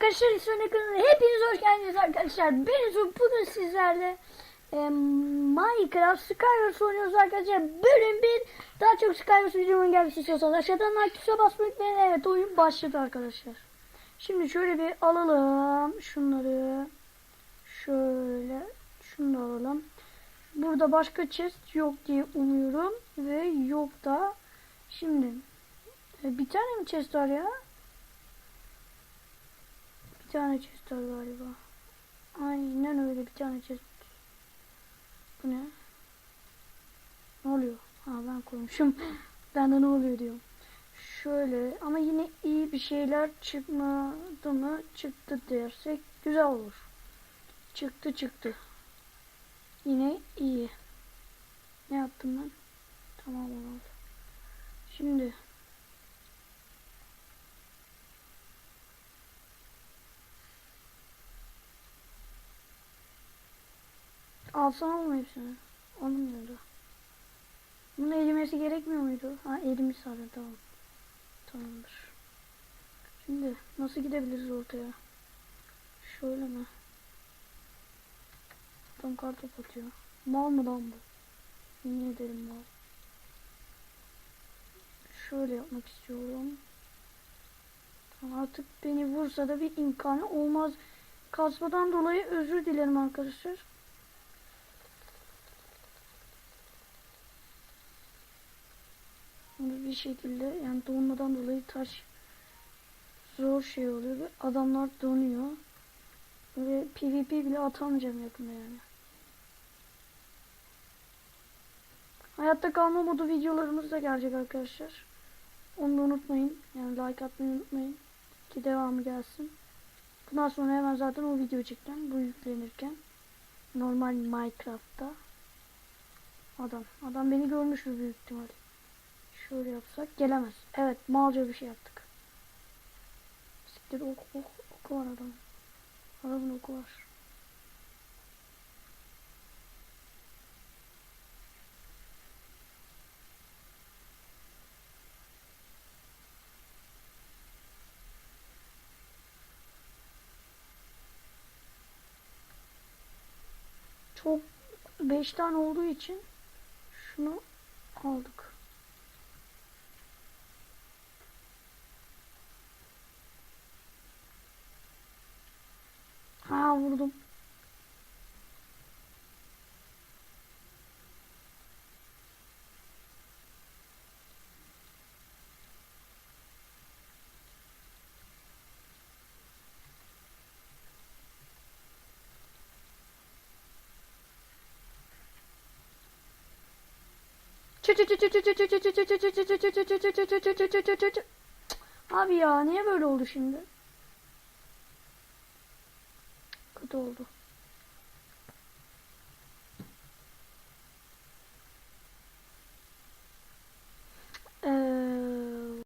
arkadaşlar İsmail kanalına hepiniz hoş geldiniz arkadaşlar. Ben Yusuf bugün sizlerle e, Minecraft Skywars oynuyoruz arkadaşlar. Bölüm 1 daha çok Skywars videomun gelmesi istiyorsanız aşağıdan like tuşuna basmayı unutmayın. Evet oyun başladı arkadaşlar. Şimdi şöyle bir alalım şunları. Şöyle şunu da alalım. Burada başka chest yok diye umuyorum ve yok da. Şimdi e, bir tane mi chest var ya? Bir tane chest var galiba. Aynen öyle bir tane chest. Bu ne? Ne oluyor? Ha ben koymuşum. ben de ne oluyor diyorum. Şöyle ama yine iyi bir şeyler çıkmadı mı çıktı dersek güzel olur. Çıktı çıktı. Yine iyi. Ne yaptım ben? Tamam oldu. Şimdi Alsana mı hepsini? Alınmıyordu. Bunu erimesi gerekmiyor muydu? Ha erimiş zaten tamam. Tamamdır. Şimdi nasıl gidebiliriz ortaya? Şöyle mi? Tam kartop atıyor. Mal mı lan bu? Yemin ederim mal. Şöyle yapmak istiyorum. Artık beni vursa da bir imkanı olmaz. Kasmadan dolayı özür dilerim arkadaşlar. Bir şekilde yani donmadan dolayı taş zor şey oluyor ve adamlar donuyor. Ve PvP bile atamayacağım yakında yani. Hayatta kalma modu videolarımız da gelecek arkadaşlar. Onu da unutmayın. Yani like atmayı unutmayın. Ki devamı gelsin. Bundan sonra hemen zaten o video çekeceğim. Bu yüklenirken. Normal Minecraft'ta. Adam. Adam beni görmüştür büyük ihtimal. Şöyle yapsak gelemez. Evet malca bir şey yaptık. Siktir ok ok oku var adam. Adamın oku var. Çok 5 tane olduğu için şunu aldık. Ha vurdum. Abi ya niye böyle oldu şimdi? Oldu.